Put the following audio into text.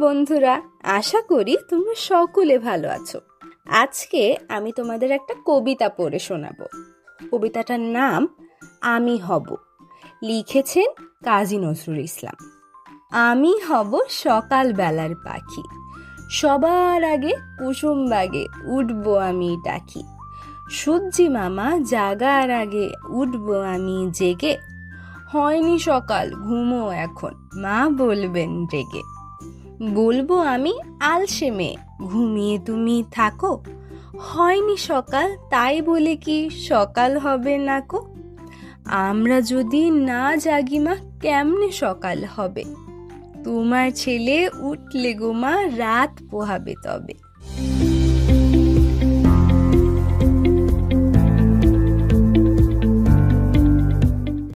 বন্ধুরা, আশা করি তোমরা সকলে ভালো আছো। আজকে আমি তোমাদের একটা কবিতা পড়ে শোনাবো। কবিতাটার নাম আমি হব। লিখেছেন কাজী নজরুল ইসলাম। আমি হব সকালবেলার পাখি। সবার আগে কুসুম বাগে উঠবো আমি ডাকি। সূর্যি মামা জাগার আগে উঠবো আমি জেগে। হয়নি সকাল, ঘুমো এখন, মা বলবেন রেগে। বলব আমি আলসে মেয়ে। ঘুমিয়ে তুমি থাকো। হয়নি সকাল, তাই বলে কি সকাল হবে না কো? আমরা যদি না জাগি মা, কেমনে সকাল হবে? তোমার ছেলে উঠলে গো মা, রাত পোহাবে তবে।